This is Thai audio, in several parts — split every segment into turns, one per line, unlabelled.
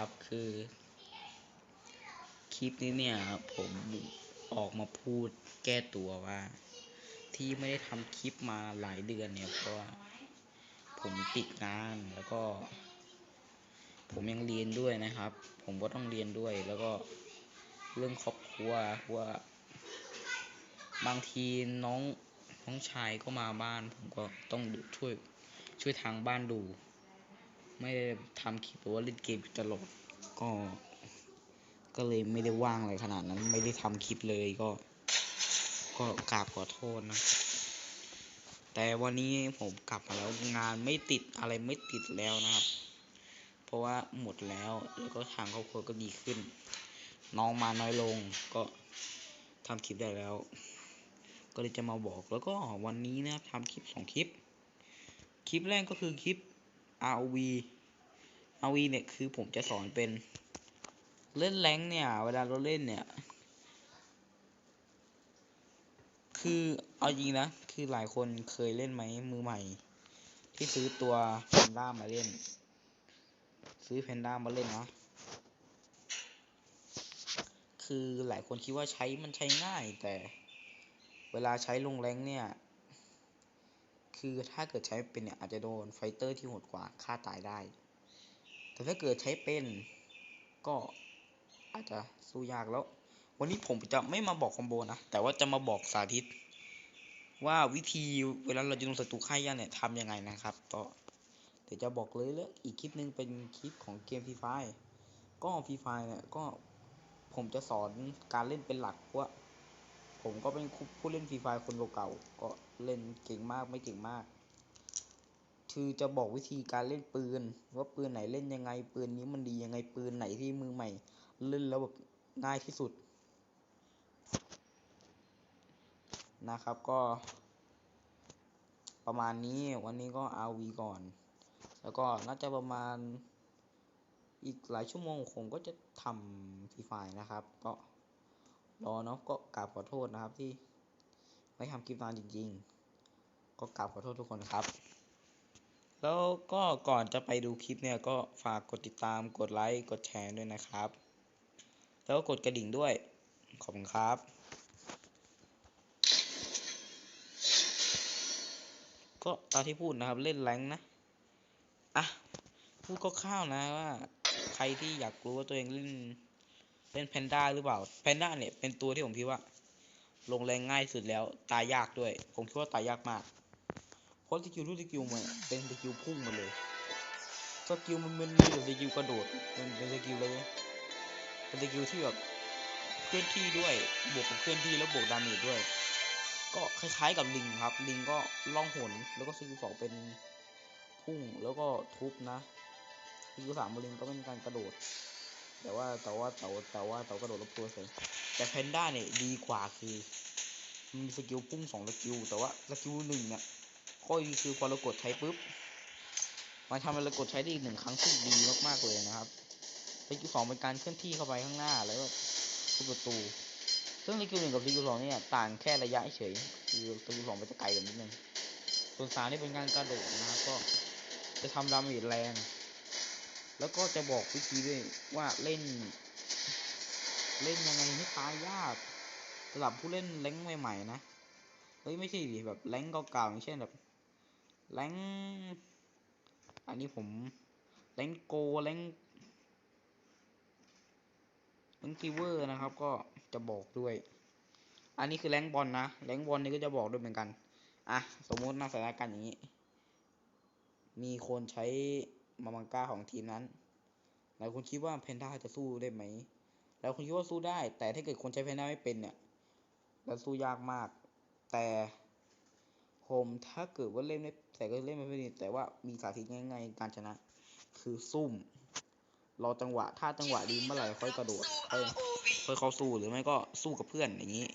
ครับคือคลิปนี้เนี่ยผมออกมาพูดแก้ตัวว่า ที่ไม่ได้ทำคลิปมาหลายเดือนเนี่ยเพราะว่าผมติดงานแล้วก็ ผมยังเรียนด้วยนะครับ ผมก็ต้องเรียนด้วยแล้วก็เรื่องครอบครัวว่าบางทีน้องน้องชายก็มาบ้าน ผมก็ต้องช่วยช่วยทางบ้านดู ไม่ได้ทำคลิปหรือว่าเล่นเกมอยู่ตลอดก็ ก็เลยไม่ได้ว่างอะไรขนาดนั้น ไม่ได้ทำคลิปเลยก็ ก็กราบขอโทษนะ แต่วันนี้ผมกลับมาแล้วงานไม่ติดอะไรไม่ติดแล้วนะครับ เพราะว่าหมดแล้วแล้วก็ทางครอบครัวก็ดีขึ้น น้องมาน้อยลงก็ทำคลิปได้แล้ว ก็เลยจะมาบอกแล้วก็วันนี้นะครับทำคลิปสองคลิป คลิปแรกก็คือคลิป RV RV เนี่ยคือผมจะสอนเป็นเล่นแรงเนี่ย เวลาเราเล่นเนี่ย คือเอาจริงนะ คือหลายคนเคยเล่นไหมมือใหม่ ที่ซื้อตัวแพนด้ามาเล่น ซื้อแพนด้ามาเล่นนะคือหลายคนคิดว่าใช้มันใช้ง่ายแต่เวลาใช้ลงแรงเนี่ย คือถ้าเกิดใช้เป็นเนี่ยอาจจะโดนไฟเตอร์ที่โหดกว่าฆ่าตายได้ แต่ถ้าเกิดใช้เป็นก็อาจจะสู้ยากแล้ว วันนี้ผมจะไม่มาบอกคอมโบนะ แต่ว่าจะมาบอกสาธิต ว่าวิธีเวลาเราจะลงศัตรูค่ายยาเนี่ยทำยังไงนะครับก็เดี๋ยวจะบอกเลยแล้วอีกคลิปหนึงเป็นคลิปของเกมฟรีไฟก็ฟรีไฟเนี่ยก็ผมจะสอนการเล่นเป็นหลักว่า ผมก็เป็นผู้เล่นฟรีไฟคนเก่าๆก็เล่นเก่งมากไม่เก่งมาก คือจะบอกวิธีการเล่นปืน ว่าปืนไหนเล่นยังไง ปืนนี้มันดียังไงปืนไหนที่มือใหม่ เล่นแล้วแบบง่ายที่สุด นะครับก็ ประมาณนี้วันนี้ก็ RV ก่อน แล้วก็น่าจะประมาณอีกหลายชั่วโมงผมก็จะทำฟรีไฟนะครับ ก็ รอเนาะก็กราบขอโทษนะครับที่ไม่ทำคลิปนานจริง ๆ ก็กราบขอโทษทุกคนครับ แล้วก็ก่อนจะไปดูคลิปเนี่ยก็ฝากกดติดตามกดไลค์กดแชร์ด้วยนะครับ แล้วก็กดกระดิ่งด้วย ขอบคุณครับ ก็ตามที่พูดนะครับเล่นแรงนะอะพูดคร่าวนะว่า ใครที่อยากรู้ว่าตัวเองเล่น เล่นแพนด้าหรือเปล่าแพนด้าเนี่ยเป็นตัวที่ผมคิดว่า ลงแรงง่ายสุดแล้ว ตายยากด้วย ผมคิดว่าตายยากมากเพราะสกิลทุกสกิลมันเป็นสกิลพุ่งมาเลยสกิลมันมันมีแต่สกิลกระโดดมันเป็นสกิลเลยเป็นสกิลที่แบบเคลื่อนที่ด้วยบวกกับเคลื่อนที่แล้วบวกดาเมจด้วย ก็คล้ายๆกับลิงครับ ลิงก็ล่องหนแล้วก็สกิลสองเป็นพุ่งแล้วก็ทุบนะสกิลสามลิงก็เป็นการกระโดด แต่ว่าแต่ว่าแต่ว่าแต่ว่าแต่ากระโดดลบตัวเฉยแต่แพนด้าเนี่ยดีกว่าคือมีสกิลพุ่งสองสกิลแต่ว่าสกิลหนึ่งเนี่ยข้อดีคือพอเรากดใช้ปุ๊บมันทำให้เรากดใช้ได้อีกหนึ่งครั้งซึ่งดีมากๆเลยนะครับสกิลสองเป็นการเคลื่อนที่เข้าไปข้างหน้าแล้วก็ทุบประตู ซึ่งสกิลหนึ่งกับสกิลสองเนี่ยต่างแค่ระยะเฉยคือสกิลสองมันจะไกลกว่านิดนึงส่วนสามนี่เป็นการกระโดดนะครับก็จะทำดาเมจแรง แล้วก็จะบอกวิธีด้วยว่าเล่น เล่นยังไงให้ตายยากสำหรับผู้เล่นแรงใหม่ๆนะเฮ้ยไม่ใช่ดิแบบแรงเก่าๆอย่างเช่นแบบแรงอันนี้ผมแรงโกแรงแรงค์ซิเวอร์นะครับ ก็จะบอกด้วย อันนี้คือแรงบอลนะแรงบอลนี่ก็จะบอกด้วยเหมือนกันอะสมมตินะสถานการณ์อย่างนี้ มีคนใช้ มามังกาของทีมนั้น แล้วคุณคิดว่าแพนด้าจะสู้ได้ไหม แล้วคุณคิดว่าสู้ได้ แต่ถ้าเกิดคนใช้แพนด้าไม่เป็นเนี่ยแล้วสู้ยากมาก แต่ผมถ้าเกิดว่าเล่นไม่แต่ก็เล่นไม่เป็นแต่ว่ามีสาธิตง่ายๆการชนะ คือซุ่ม รอจังหวะ ถ้าจังหวะดีเมื่อไหร่ค่อยกระโดดค่อยค่อยเข้าสู้หรือไม่ก็สู้กับเพื่อนอย่างนี้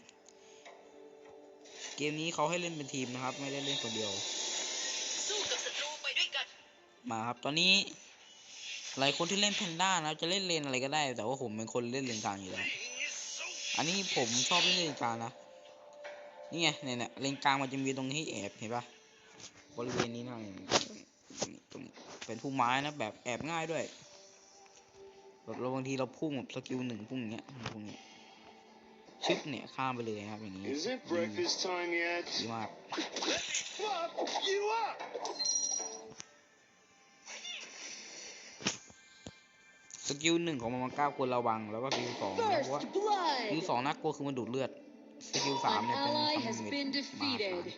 เกมนี้เขาให้เล่นเป็นทีมนะครับ ไม่ได้เล่นคนเดียว มาครับ ตอนนี้ หลายคนที่เล่นแพนด้านะจะเล่นเลนอะไรก็ได้ แต่ว่าผมเป็นคนเล่นเลนกลางอยู่แล้ว อันนี้ผมชอบเล่นเลนกลางนะ นี่ไงเนี่ยเนี่ยเลนกลางมันจะมีตรงนี้แอบเห็นปะบริเวณนี้นะตรงนี้ตรงนี้เป็นพุ่มไม้นะแบบแอบง่ายด้วย แบบเราบางทีเราพุ่งแบบสกิลหนึ่งพุ่งอย่างเงี้ยพุ่งอย่างเงี้ยชึบเนี่ยข้ามไปเลยนะครับอย่างนี้
Is it
อืม
breakfast time yet?
ดีมาก กิลหนึ่งของมันก้าควรระวังแล้วก็สกิลสองนะเพราะว่า
First
สกิล
blood.
สองน่ากลัวคือมันดูดเลือดสกิลสาม
An
เนี่ยเป็น
ally
ทำ
has
เม็ด
been
มหาศา
defeated.
ล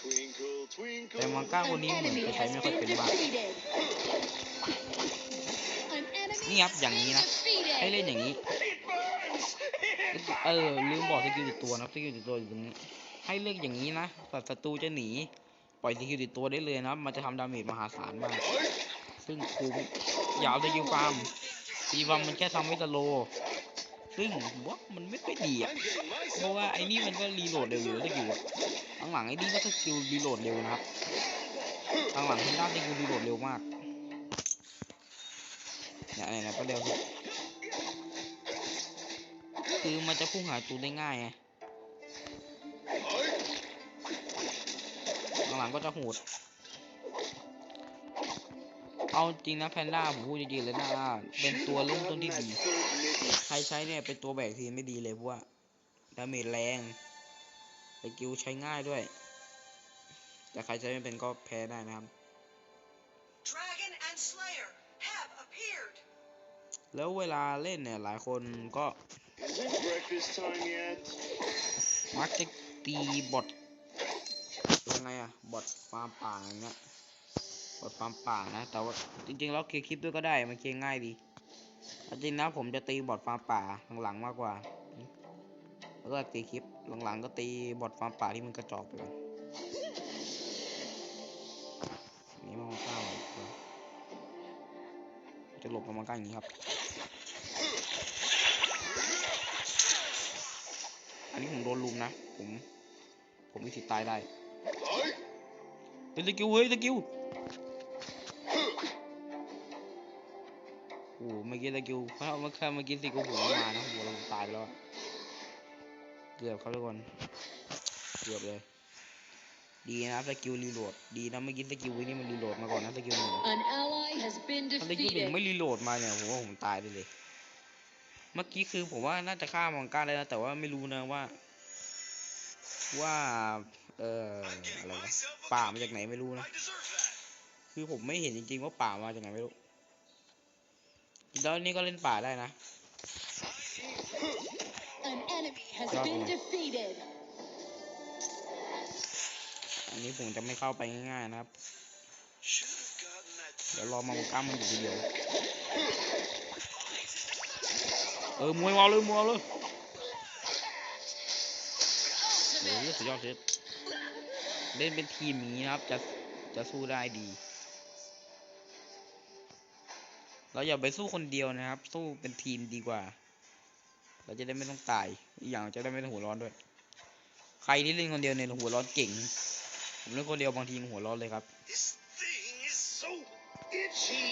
Twinkle, twinkle.
แต่มังก้าคน
An
นี้เหมือน
enemy
จะใช้
has
ไม่ค่อย
been
เป็นมาก
defeated. An enemy
นี่ครับ
has
อย่างนี้
been
นะให้เล่น
defeated.
อย่างนี้
It burns! It
เออลืมบอกสกิลติดตัวนะสกิลติดตัวอยู่ตรงนี้ ให้เลือกอย่างนี้นะแต่ศัตรูจะหนี ปล่อยสกิลติดตัวได้เลยนะมันจะทำดาเมจมหาศาลมาก ซึ่งคุ้มอย่าเอาสกิลฟาร์มตีฟาร์มมันแค่ทำให้สโลซึ่งว่ามันไม่ค่อยดีอะเพราะว่าไอ้นี่มันก็รีโหลดเร็วอยู่สกิลอะหลังไอ้นี่ก็สกิลรีโหลดเร็วนะครับหลังทางด้านสกิลรีโหลดเร็วมากเนี่ยเนี่ยก็เร็วคือมันจะพุ่งหาตูได้ง่ายไงหลังก็จะโหด เอาจริงนะแพนด้าผมพูดจริงๆเลยนะเป็นตัวเริ่มต้นที่ดี ใครใช้เนี่ยเป็นตัวแบกทีมไม่ดีเลยเพราะว่าดาเมจแรงสกิลใช้ง่ายด้วย แต่ใครใช้ไม่เป็นก็แพ้ได้นะครับ
Dragon and Slayer have appeared.
แล้วเวลาเล่นเนี่ยหลายคนก็
Is it breakfast time yet?
มักจะตีบอทยังไงอะบอทฟาร์มป่าอย่างเงี้ย บอทฟาร์มป่านะ แต่ว่าจริงๆแล้วเคลียร์คลิปด้วยก็ได้ มันเคลียร์ง่ายดี จริงนะผมจะตีบอทฟาร์มป่าหลังๆมากกว่า แล้วก็ตีคลิปหลังๆก็ตีบอทฟาร์มป่าที่มันกระจอกไปก่อนนี่มันก้าวจะหลบมันก้าอย่างนี้ครับ อันนี้ผมโดนลุมนะ ผม ผมมีสิทธิ์ตายได้เป็นสกิลเฮ้ยสกิล อ้โหเมื่อกี้สกิลเพราะเมื่อกี้เมื่อกี้สกิลผมไม่มานะโอ้โหเราตายไปแล้วอะเกือบครับทุกคนเกือบเลย ดีนะสกิลรีโหลดดีนะเมื่อกี้สกิลนี่มันรีโหลดมาก่อนนะสกิลหนึ่ง
An ally has been
ถ้าสกิลหนึ่ง
defeated.
ไม่รีโหลดมาเนี่ยผมว่าผมตายได้เลย เมื่อกี้คือผมว่าน่าจะฆ่ามังกรได้นะแต่ว่าไม่รู้นะว่า ว่าเอ่ออะไรวะป่ามาจากไหนไม่รู้นะ
I deserve that.
คือผมไม่เห็นจริงๆว่าป่ามาจากไหนไม่รู้ แล้วนี่ก็เล่นป่าได้นะ
An enemy has
Bravo.
been defeated.
อันนี้ผมจะไม่เข้าไปง่ายๆนะครับ
Should have gotten that
เดี๋ยวรอมามังกรมันอยู่ทีเดียวเออมวยวาวเลยมวยเอาเลยโอ้ยสุดยอดเชฟเล่นเป็นทีมอย่างนี้นะครับ จะจะสู้ได้ดี เราอย่าไปสู้คนเดียวนะครับ สู้เป็นทีมดีกว่า เราจะได้ไม่ต้องตายอีกอย่างจะได้ไม่ต้องหัวร้อนด้วย ใครที่เล่นคนเดียวเนี่ยหัวร้อนเก่ง ผมเล่นคนเดียวบางทีหัวร้อนเลยครับ
This thing is so itchy.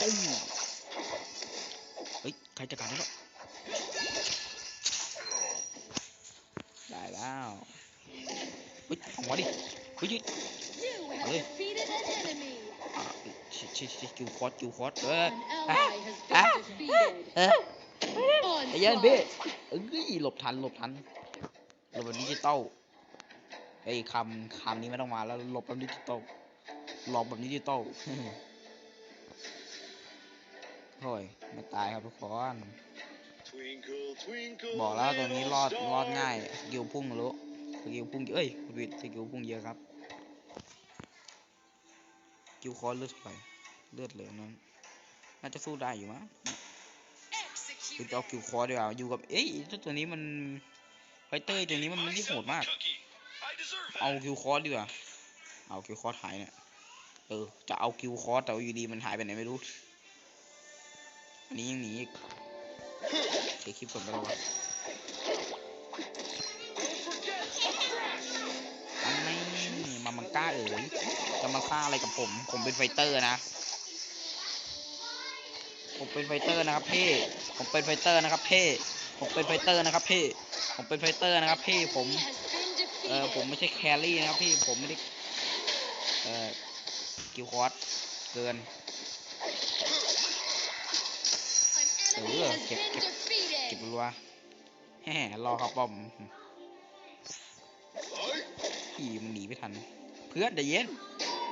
ตุ้มเฮ้ย ใครจะกัดได้แล้วได้แล้วเฮ้ยของวะดิเฮ้ย เฮ้ย
You have
Allez.
defeated an enemy.
อ่าชิชิชิคิวคอร์สคิวคอร์สเออ
An ally has been defeated.
เออไอ้ยัน
Onslaught.
เบ้เอ้ยหลบทันหลบทันหลบแบบดิจิตอลไอ้ยคำคำนี้ไม่ต้องมาแล้วหลบแบบดิจิตอลหลบแบบดิจิตอลโอ้ยไม่ตายครับทุกคน
Twinkle, twinkle.
บอกแล้วตัวนี้
little
รอดรอด
star.
ง่ายสกิลพุ่งรู้สกิลพุ่งเอ้ยวิดสกิลพุ่งเยอะครับส กิลคอร์สเลือดเท่าไหร่เลือดเหลือนั้น น่าจะสู้ได้อยู่มั้งคือ
Execute.
จะเอาคิวคอร์สดีกว่าอยู่กับ เอ้ยเจ้าตัวนี้มันไฟเตอร์ตัวนี้มันไม่ได้โหดมาก
Cookie. I deserve
เอา
that.
คิวคอร์สดีกว่า เอาคิวคอร์สหายเนี่ย เออ จะเอาคิวคอร์สแต่ว่าอยู่ดีมันหายไปไหนไม่รู้ อันนี้ยังหนีอีกเดี๋ยวคลิปก่อนก็ได้วะ
Don't
มังก้าเอ๋ยจะมาฆ่าอะไรกับผม ผมเป็นไฟเตอร์นะ ผมเป็นไฟเตอร์นะครับพี่ ผมเป็นไฟเตอร์นะครับพี่ ผมเป็นไฟเตอร์นะครับพี่ ผมเป็นไฟเตอร์นะครับพี่ ผม เออผมไม่ใช่แครี่นะครับพี่ ผมไม่ได้ เออกิลคอร์สเกิน
An enemy
Ủa,
has
kẹp-
been
kẹp- เก็บรัวแฮ่รอครับป้อมขี่มันหนีไม่ทัน พื่อนใจเย็น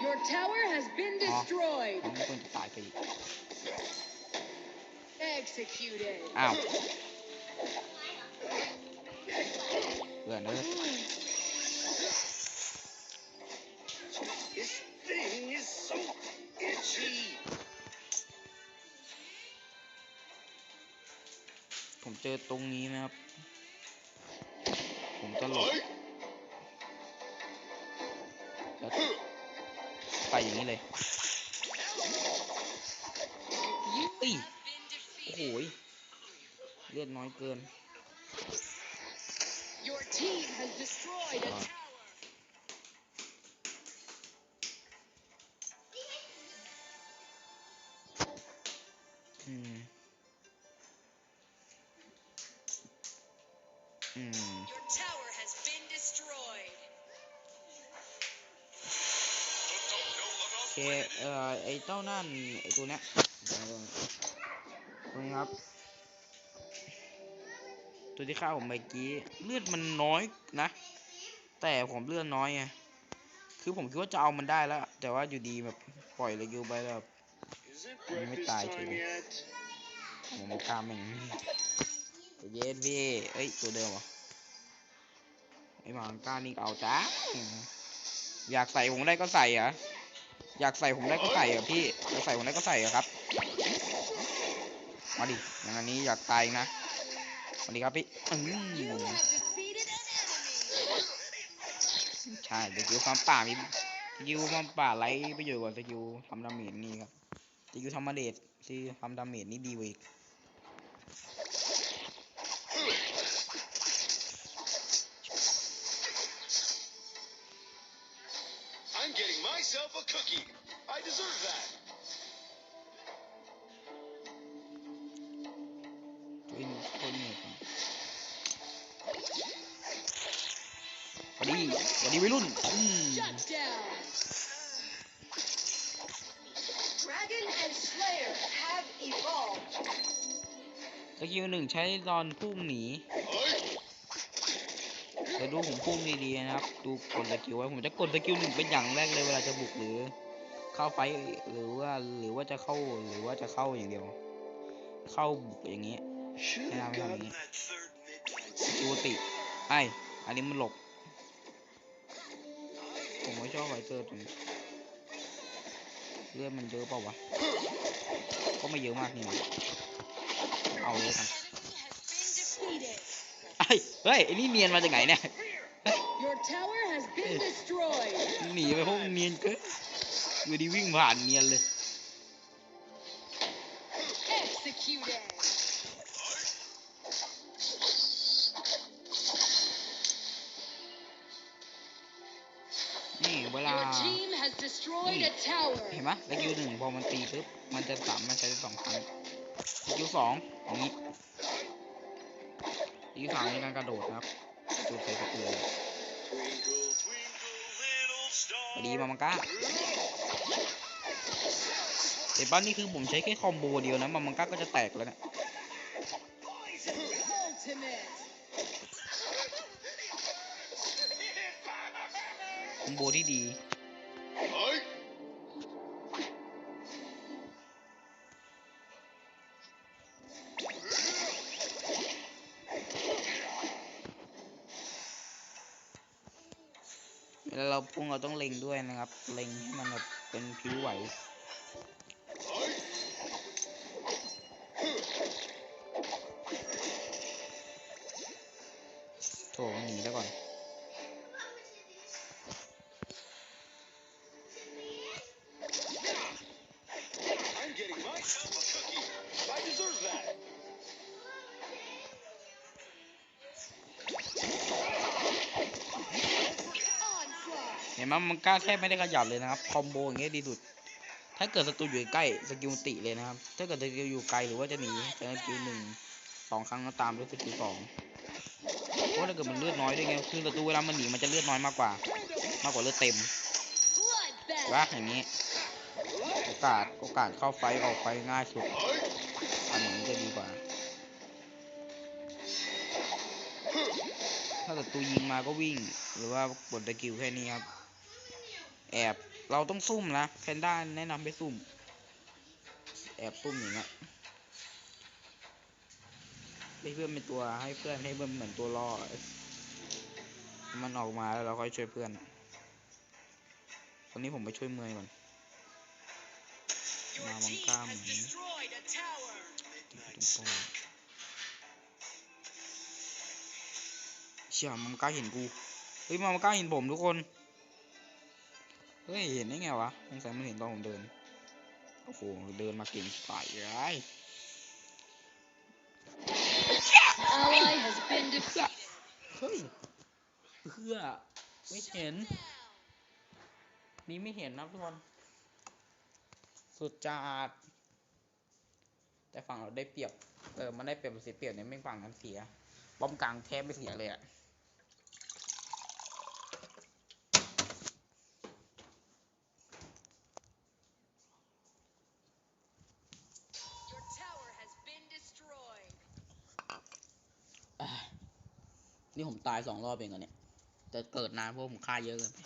Your tower has been
Ờ.
destroyed.
ผมควรจะตายไปอีก
Executed.
อ้าวเพื่อนเอ้ย
This thing is so itchy.
ผมเจอตรงนี้นะครับ ผมจะหลบ นี้เลย
You
Ui.
have been
โอ้โห
defeated.
ยเลือดน้อยเกิน
Your team has destroyed a
Ờ.
tower.
อืม อืม เคเอ่อไอ้เจ้านั่นไอ้ตัวเนี้ยเดี๋ยวก่อนตัวนี้ครับ ตัวที่ฆ่าผมเมื่อกี้เลือดมันน้อยนะ แต่ผมเลือดน้อยไงคือผมคิดว่าจะเอามันได้แล้ว แต่ว่าอยู่ดีแบบปล่อยเลยกิวไปแล้วแบบ
Is it
Let me
breakfast
die,
time
Jimmy.
yet?
ผมไม่กล้าม่งเย็นพี่เอ้ยตัวเดิมเหรอไอ้หมาก้านี่เอาจ้าอยากใส่ผมได้ก็ใส่อะ อยากใส่ผมได้ก็ใส่เหรอะพี่อยากใส่ผมได้ก็ใส่อะครับมาดิอย่างอันนี้อยากตายนะมาดิครับพี่อืม
You have defeated an enemy.
ใช่สกิลความป่ามีสกิลความป่าไรประโยชน์กว่าสกิลทำดาเมจนี่ครับสกิลทำมาเดชที่ทำดาเมจนี่ดีกว่าอีก งใช้ตอนพุ่งหนีเดี๋ยวดูผมพุ่งดีๆนะครับ ดูกดสกิลไว้ผมจะกดสกิลหนึ่งเป็นอย่างแรกเลยเวลาจะบุกหรือ เข้าไฟหรือว่าหรือว่าจะเข้าหรือว่าจะเข้าอย่างเดียว เข้าบุกอย่างนี้
Should
Yeah,
have
we have
gotten
it.
that third midnight
สกิลติไออันนี้มันหลบ ผมไม่ชอบไฟเตอร์ตัวนี้เลือดมันเยอะเปล่าวะ ก็ไม่เยอะมากนี่หว่าเอาเลยกัน
Enemy has been defeated.
ไอ้เฮ้ยไอ้นี่เนียนมาจากไหนเนี่ย
Your tower has been destroyed.
หนีไปพวกเนียนเกินอยู่ดีวิ่งผ่านเนียนเลย
Executed.
นี่เวลา
Your team has destroyed a
เห็น
tower.
ไหมสกิลหนึ่งพอมันตีปุ๊บมันจะสามารถใช้ได้สองครั้งสกิลสองอย่างนี้ สกิลสามในการกระโดดนะครับดูใส่สกิลเลย
Twinkle, twinkle, little
สวั
star.
สดีมามังก้าเห็นป่ะนี่คือผมใช้แค่คอมโบเดียวนะมามังก้าก็จะแตกแล้วเนี่ยคอมโบที่ดี พวกเราพุ่งเราต้องเล็งด้วยนะครับ เล็งให้มันแบบเป็นผิวไหวโถหนีแล้วก่อน เห็นไหมมันกล้าแทบไม่ได้ขยับเลยนะครับ คอมโบอย่างเงี้ยดีสุด ถ้าเกิดศัตรูอยู่ใกล้สกิลติเลยนะครับ ถ้าเกิดสกิลอยู่ไกลหรือว่าจะหนีใช้สกิลหนึ่งสองครั้งก็ตามด้วยสกิลสองเพราะถ้าเกิดมันเลือดน้อยด้วยไง คือศัตรูเวลามันหนีมันจะเลือดน้อยมากกว่า มากกว่าเลือดเต็ม
Bloodbath.
ว่าอย่างนี้ โอกาสโอกาสเข้าไฟออกไฟง่ายสุดอันนี้จะดีกว่า ถ้าศัตรูยิงมาก็วิ่ง หรือว่ากดตะกิวแค่นี้ครับ แอบเราต้องซุ่มนะแพนด้าแนะนำให้ซุ่ม แอบซุ่มอย่างเงี้ยให้เพื่อนเป็นตัวให้เพื่อนให้เพื่อนเหมือนตัวล่อมันออกมาแล้วเราค่อยช่วยเพื่อนตอนนี้ผมไปช่วยเมย์ก่อน
Your
Mama
team
Kama.
has destroyed a tower.
ตรงๆเชี่ยมันกล้าเห็นกูเฮ้ยมันกล้าเห็นผมทุกคน เฮ้ยเห็นได้ไงวะสงสัยมันเห็นตอนผมเดิน โอ้โห เดินมาเก่งฝ่ายร้าย
Ally has been defeated.
เฮ้ยเพื่อไม่เห็น นี่ไม่เห็นนะทุกคน สุดจัดแต่ฝั่งเราได้เปรียบ เออ มันได้เปรียบเสียเปรียบเนี่ยไม่ฝั่งนั้นเสียป้อมกลางแทบไม่เสียเลยอะ
Your tower has been destroyed.
อะนี่ผม ตายสองรอบเองเหรอเนี่ยแต่เกิดนานเพราะผมฆ่าเยอะเกินไป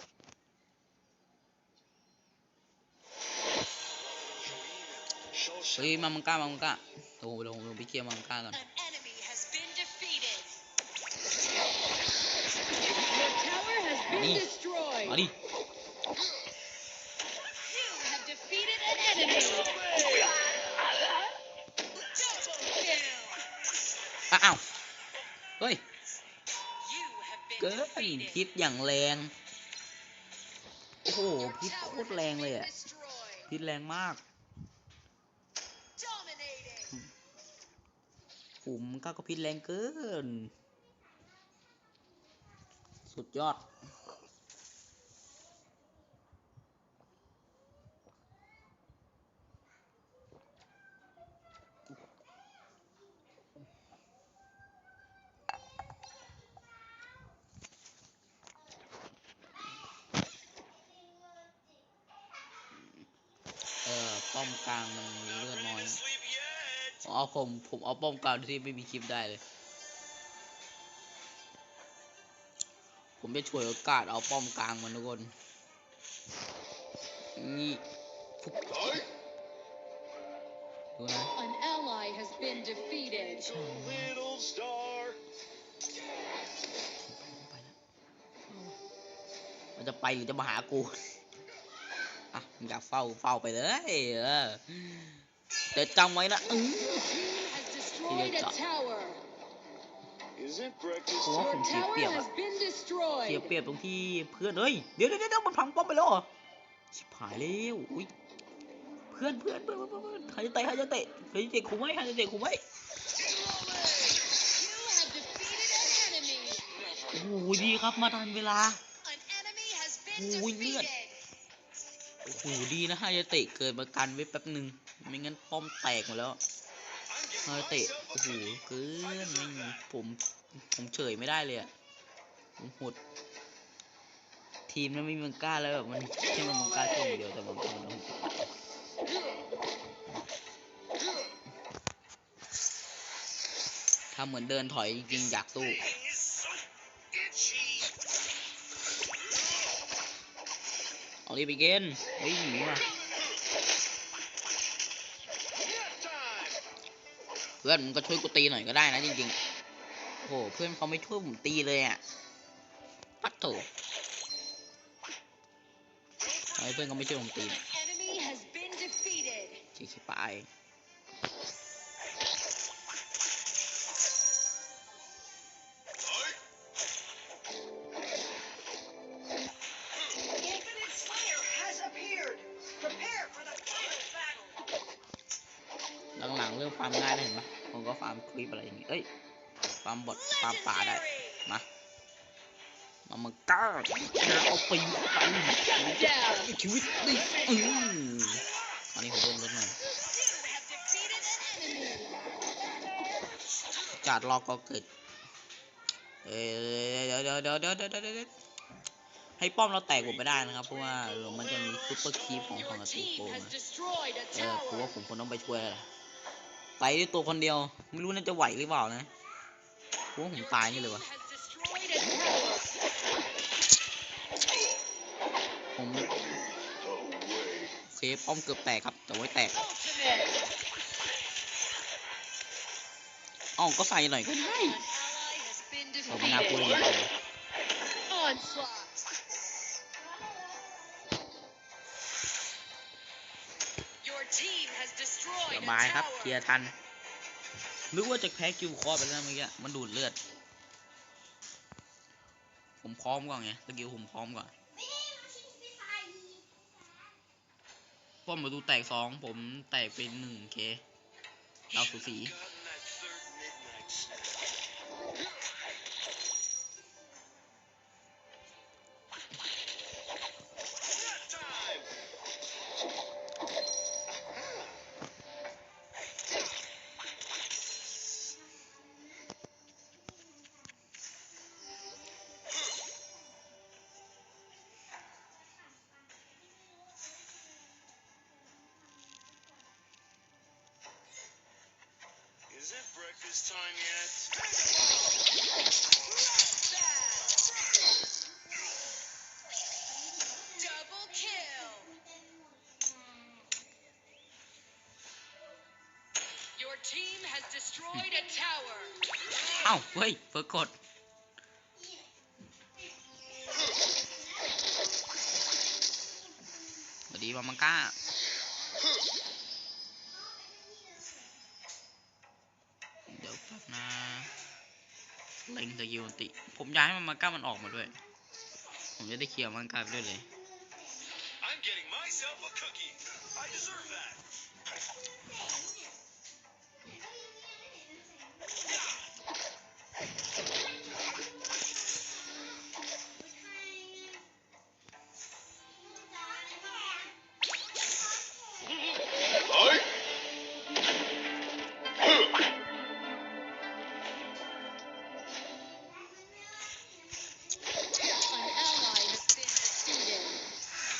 เฮ้ยมามังก้ามามังก้าโอ้โหเดี๋ยวผมลงไปเคลียร์มามังก้าก่อน
An enemy has been defeated.
Your tower has been
Money. มา
destroyed.
ดิ
been
เกิน
defeated.
พิษอย่างแรง โอ้โห พิษโคตรแรงเลยอะพิษแรงมาก
Dominating.
ผมก็ก็พิษแรงเกิน สุดยอด กลางมันเลือดน้อย
Sleep yet?
ผมเอาผมผมเอาป้อมกลางที่ไม่มีคลิปได้เลย ผมจะฉวยโอกาสเอาป้อมกลางมันทุกคนนี่ฟุกดูนะ
An ally has been defeated.
Little star.
มันจะไปหรือจะมาหากู อะมึงอยากเฝ้าเฝ้าไปเลยเออแต่จำไว้นะอื้อ
Has destroyed a tower.
Isn't breakfast
Ủa?
Your
Không chịu
tower
kịp à?
has been
เสีย
destroyed.
เปรียบตรงที่เพื่อนเฮ้ยเดี๋ยวเดี๋ยวเดี๋ยวมันพังป้อมไปแล้วเหรอชิบหายแล้วอุ้ยเพื่อนเพื่อนเพื่อนเพื่อนเพื่อนใครจะเตะใครจะเตะใครจะเตะคุมไว้ใครจะเตะคุมไว้
You have defeated an enemy.
โอ้โหดีครับมาทันเวลา
An enemy has been
Ui, lượn.
defeated.
โอ้โหดีนะฮายาเตะเกิดมากันไว้แป๊บหนึ่งไม่งั้นป้อมแตกหมดแล้วฮายาเตะโอ้โหเกินไม่มีผมผมเฉยไม่ได้เลยอะผมหดทีมนั้นไม่มีมังก้าแล้วแบบมันแค่มังก้าช่วงเดียวแต่มังกล้ามันถ้าเหมือนเดินถอยจริงๆอยากสู้ เอารีบไปเกนเฮ้ยหนีว่ะ
Nap time.
เพื่อนมึงก็ช่วยกูตีหน่อยก็ได้นะจริงๆ โอ้โหเพื่อนเขาไม่ช่วยผมตีเลยอะ ปัดโถทำไมเพื่อนเขาไม่ช่วยผมตี
An enemy has been defeated.
ชิ ฟาร์มบอทฟามป่าได้ มามามาก้าเอาไปเอาไปชีวิตดิอือตอนนี้ผมเริ่มลดหน่อยจาดรอก็เกิดเดี๋ยวเดี๋ยวเดี๋ยวเดี๋ยวเดี๋ยวเดี๋ยวให้ป้อมเราแตกหมไม่ได้นะครับ เพราะว่ามันจะมีซุปเปอร์คีปของของติ
team
โกะเออผมว่าผมคงต้องไปช่วยแล้วล่ะไปด้วยตัวคนเดียว ไม่รู้น่าจะไหวหรือเปล่านะ ผมว่าผมตายนี่เลยวะผมเคป้อมเกือบแตกครับ แต่ไว้แตก
Ultimate.
เอ้าก็ใส่หน่อยก็ได้ผมนาพูดอย่างนี้
defeated.
เลยเก็บาย
a
ครับเคลียร์ทัน นึกว่าจะแพ้คิวคอไปแล้วเมื่อกี้มันดูดเลือด ผมพร้อมก่อนไงสกิลผมพร้อมก่อนป้อมประตูแตกสองผมแตกเป็นหนึ่งเคเราสูสี
team has destroyed a tower.
เอ้าเฮ้ยเฟิร์กกด สวัสดีมามังก้า เดี๋ยวแป๊บนะเล็งสกิลอันติ ผมอยากให้มามังก้ามันออกมาด้วย ผมจะได้เคลียร์มังก้าไปด้วยเลย
I'm getting myself a cookie. I deserve that.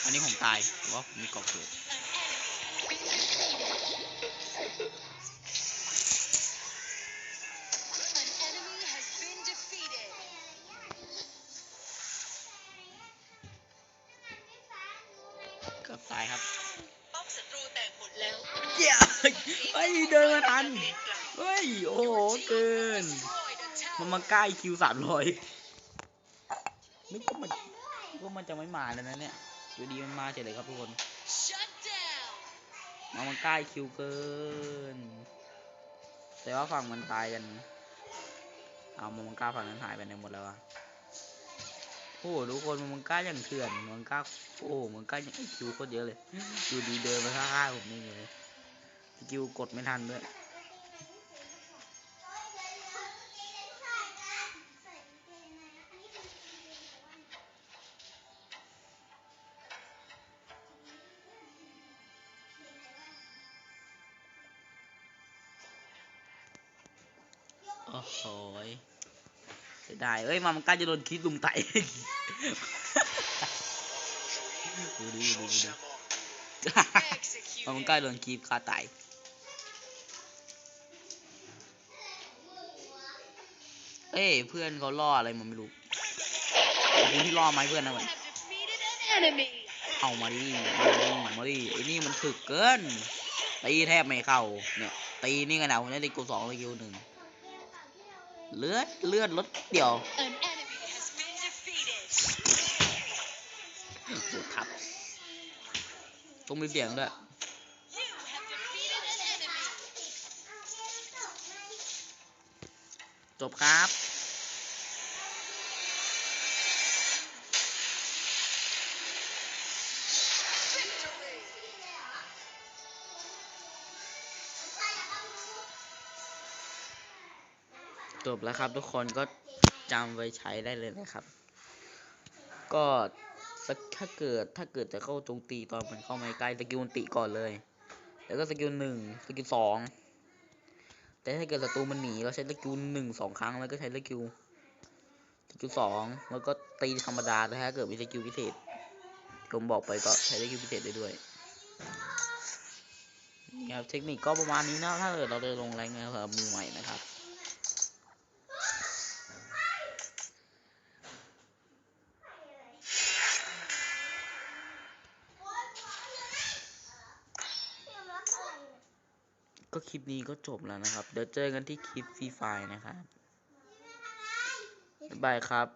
อันนี้ผมตายแต่ว่าผมมีกรอบเกิด
An enemy has been defeated.
เกือบตายครับ
ป้อมศัตรูแตกหมดแล้ว
เย้เฮ้ยเดินมาทัน เฮ้ย โอ้โห เกิน
Destroyed a
มัน
tower.
มาใกล้คิวสามร้อยนึกว่ามันนึกว่ามันจะไม่มาแล้วนะเนี่ย อยู่ดีมันมาเฉยเลยครับทุกคน
Shut down.
มามันใกล้คิวเกิน แต่ว่าฝั่งมันตายกัน เอามามังก้าฝั่งนั้นหายไปไหนหมดแล้วอะโอ้โหทุกคนมามังก้าอย่างเถื่อนมามังก้าโอ้โหมังก้าอย่างไอคิวโคตรเยอะเลย อยู่ดีเดินมาข้างๆผมนี่เลยคิวกดไม่ทันด้วยายเอ้ยมามันใกล้จะโดนคิดลุมไตดูดิดูดิดูดิมามันใกล้โดนคีบคาไตายเอ้ยเพื่อนเขาล่ออะไรมันไม่รู้ขอบคุณที่ล่อไม้เพื่อนนะ
You
มัน
have defeated an enemy.
เอามาดิมาดิมาดิไอ้นี่มันถึกเกินตีแทบไม่เข้าเนี่ยตีนี่ขนาดผมได้ตีกูสองตีกูหนึ่ง เลือดเลือดลดเดียว
An enemy has been defeated.
ปวดทับต้องมีเสียงด้วย
You have defeated an enemy.
จบครับ จบแล้วครับ ทุกคนก็จำไว้ใช้ได้เลยนะครับ ก็ถ้าเกิดถ้าเกิดจะเข้าโจมตีตอนมันเข้ามาใกล้สกิลติก่อนเลย แล้วก็สกิลหนึ่งสกิลสองแต่ถ้าเกิดศัตรูมันหนีเราใช้สกิลหนึ่งสองครั้งแล้วก็ใช้สกิลสกิลสองแล้วก็ตีธรรมดาแต่ถ้าเกิดมีสกิลพิเศษผมบอกไปก็ใช้สกิลพิเศษได้ด้วยนี่ครับเทคนิคก็ประมาณนี้นะถ้าเกิดเราเดินลงแรงนะครับมือใหม่นะครับ ก็คลิปนี้ก็จบแล้วนะครับ เดี๋ยวเจอกันที่คลิปฟรีไฟนะครับบายครับ